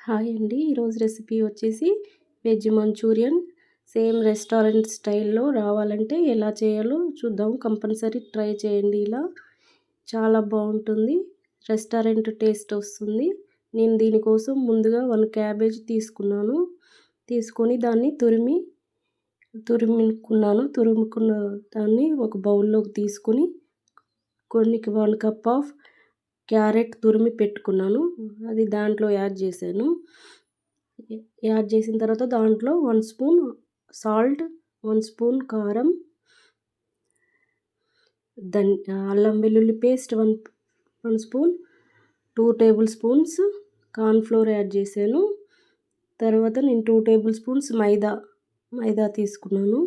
Hi అండి. ఈరోజు recipe వచ్చేసి వెజ్ మంచూరియన్. సేమ్ రెస్టారెంట్ స్టైల్లో రావాలంటే ఎలా చేయాలో చూద్దాం. కంపల్సరీ ట్రై చేయండి ఇలా. చాలా బాగుంటుంది. రెస్టారెంట్ టేస్ట్ వస్తుంది. నేను దీనికోసం ముందుగా వన్ క్యాబేజ్ తీసుకున్నాను. తీసుకొని దాన్ని తురిమి తురుముకున్నాను. తురుముకున్న దాన్ని ఒక బౌల్లోకి తీసుకొని కొన్ని వన్ కప్ ఆఫ్ క్యారెట్ తురిమి పెట్టుకున్నాను. అది దాంట్లో యాడ్ చేశాను. యాడ్ చేసిన తర్వాత దాంట్లో one spoon salt one spoon కారం దన్ అల్లం వెల్లుల్లి paste one one spoon two table spoons cornflour add చేశాను. తర్వాత నేను two table spoons maida maida తీసుకున్నాను.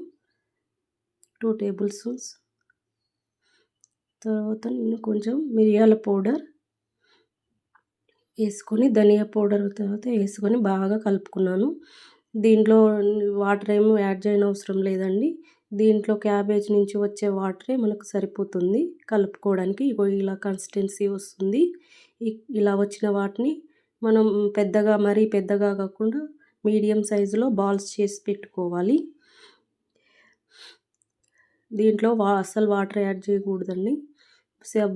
Two table spoons. తర్వాత నేను కొంచెం మిరియాల పౌడర్ వేసుకొని ధనియా పౌడర్ తర్వాత వేసుకొని బాగా కలుపుకున్నాను. దీంట్లో వాటర్ ఏమో యాడ్ చేయని అవసరం లేదండి. దీంట్లో క్యాబేజ్ నుంచి వచ్చే వాటరే మనకు సరిపోతుంది. కలుపుకోవడానికి ఇగో ఇలా కన్సిస్టెన్సీ వస్తుంది. ఇలా వచ్చిన వాటిని మనం పెద్దగా మరీ పెద్దగా కాకుండా మీడియం సైజులో బాల్స్ చేసి పెట్టుకోవాలి. దీంట్లో వా అసలు వాటర్ యాడ్ చేయకూడదండి.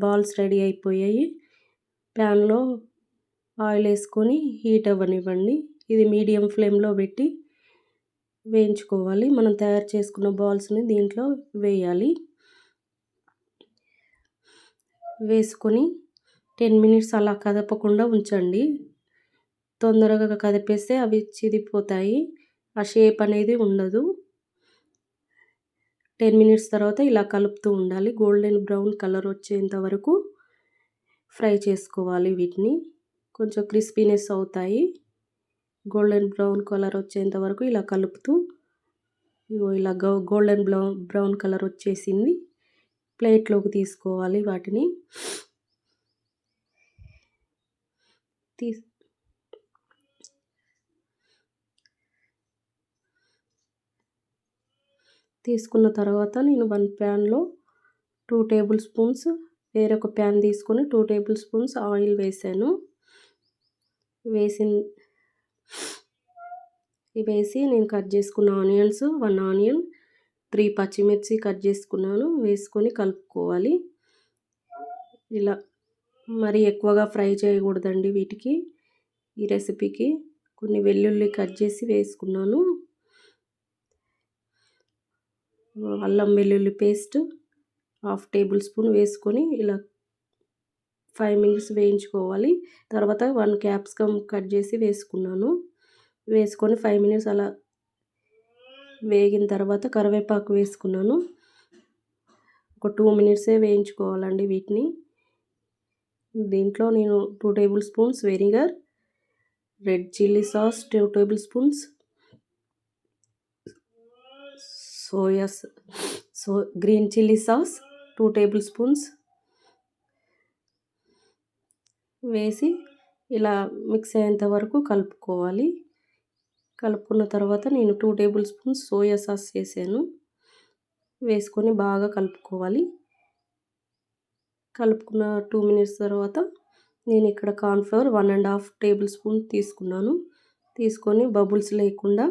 బాల్స్ రెడీ అయిపోయాయి. ప్యాన్లో ఆయిల్ వేసుకొని హీట్ అవ్వనివ్వండి. ఇది మీడియం ఫ్లేమ్లో పెట్టి వేయించుకోవాలి. మనం తయారు చేసుకున్న బాల్స్ని దీంట్లో వేయాలి. వేసుకొని టెన్ మినిట్స్ అలా కదపకుండా ఉంచండి. తొందరగా కదిపేస్తే అవి చిదిపోతాయి ఆ షేప్ అనేది ఉండదు. టెన్ మినిట్స్ తర్వాత ఇలా కలుపుతూ ఉండాలి. గోల్డెన్ బ్రౌన్ కలర్ వచ్చేంత వరకు ఫ్రై చేసుకోవాలి వీటిని. కొంచెం క్రిస్పీనెస్ అవుతాయి. గోల్డెన్ బ్రౌన్ కలర్ వచ్చేంత వరకు ఇలా కలుపుతూ ఇలా ఇలా గోల్డెన్ బ్రౌన్ బ్రౌన్ కలర్ వచ్చేసింది. ప్లేట్లోకి తీసుకోవాలి వాటిని. తీ తీసుకున్న తర్వాత నేను వన్ ప్యాన్లో టూ టేబుల్ స్పూన్స్ వేరొక ప్యాన్ తీసుకొని టూ టేబుల్ స్పూన్స్ ఆయిల్ వేసాను. వేసిన వేసి నేను కట్ చేసుకున్న ఆనియన్స్ వన్ ఆనియన్ త్రీ పచ్చిమిర్చి కట్ చేసుకున్నాను వేసుకొని కలుపుకోవాలి. ఇలా మరి ఎక్కువగా ఫ్రై చేయకూడదండి వీటికి ఈ రెసిపీకి. కొన్ని వెల్లుల్లి కట్ చేసి వేసుకున్నాను. అల్లం వెల్లుల్లి పేస్ట్ హాఫ్ టేబుల్ స్పూన్ వేసుకొని ఇలా ఫైవ్ మినిట్స్ వేయించుకోవాలి. తర్వాత వన్ క్యాప్సికమ్ కట్ చేసి వేసుకున్నాను. వేసుకొని ఫైవ్ మినిట్స్ అలా వేగిన తర్వాత కరివేపాకు వేసుకున్నాను. ఒక టూ మినిట్సే వేయించుకోవాలండి వీటిని. దీంట్లో నేను two table spoons vinegar red chilli sauce two table spoons soya so green chilli sauce two table spoons వేసి ఇలా మిక్స్ అయ్యేంత వరకు కలుపుకోవాలి. కలుపుకున్న తర్వాత నేను two table spoons soya sauce చేశాను వేసుకొని బాగా కలుపుకోవాలి. కలుపుకున్న టూ మినిట్స్ తర్వాత నేను ఇక్కడ cornflour one and half table spoon తీసుకున్నాను. తీసుకొని బబుల్స్ లేకుండా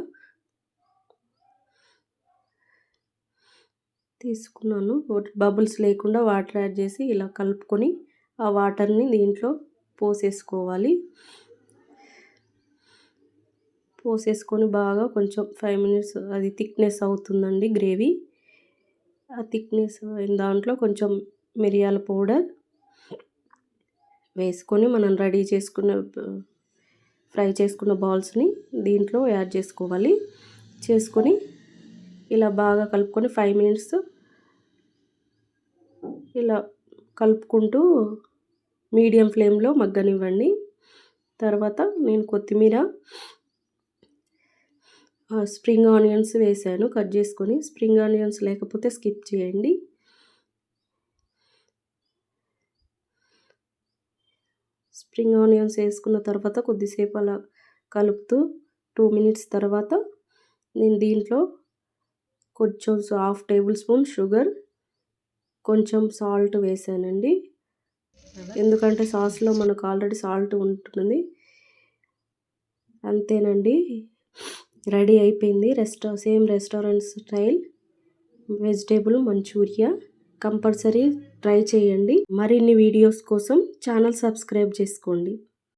తీసుకున్నాను. బబుల్స్ లేకుండా వాటర్ యాడ్ చేసి ఇలా కలుపుకొని ఆ వాటర్ని దీంట్లో పోసేసుకోవాలి. పోసేసుకొని బాగా కొంచెం ఫైవ్ మినిట్స్ అది థిక్నెస్ అవుతుందండి గ్రేవీ ఆ థిక్నెస్ అయిన దాంట్లో కొంచెం మిరియాల పౌడర్ వేసుకొని మనం రెడీ చేసుకున్న ఫ్రై చేసుకున్న బాల్స్ని దీంట్లో యాడ్ చేసుకోవాలి. చేసుకొని ఇలా బాగా కలుపుకొని ఫైవ్ మినిట్స్ ఇలా కలుపుకుంటూ మీడియం ఫ్లేమ్లో మగ్గనివ్వండి. తర్వాత నేను కొత్తిమీర స్ప్రింగ్ ఆనియన్స్ వేసాను కట్ చేసుకొని స్ప్రింగ్ ఆనియన్స్ లేకపోతే స్కిప్ చేయండి. స్ప్రింగ్ ఆనియన్స్ వేసుకున్న తర్వాత కొద్దిసేపు అలా కలుపుతూ టూ మినిట్స్ తర్వాత నేను దీంట్లో కొంచెం హాఫ్ టేబుల్ స్పూన్ షుగర్ కొంచెం సాల్ట్ వేసానండి ఎందుకంటే సాస్లో మనకు ఆల్రెడీ సాల్ట్ ఉంటుంది. అంతేనండి. రెడీ అయిపోయింది. రెస్టా same restaurant style. Vegetable manchurian. Compulsory try చేయండి. మరిన్ని వీడియోస్ కోసం ఛానల్ సబ్స్క్రైబ్ చేసుకోండి.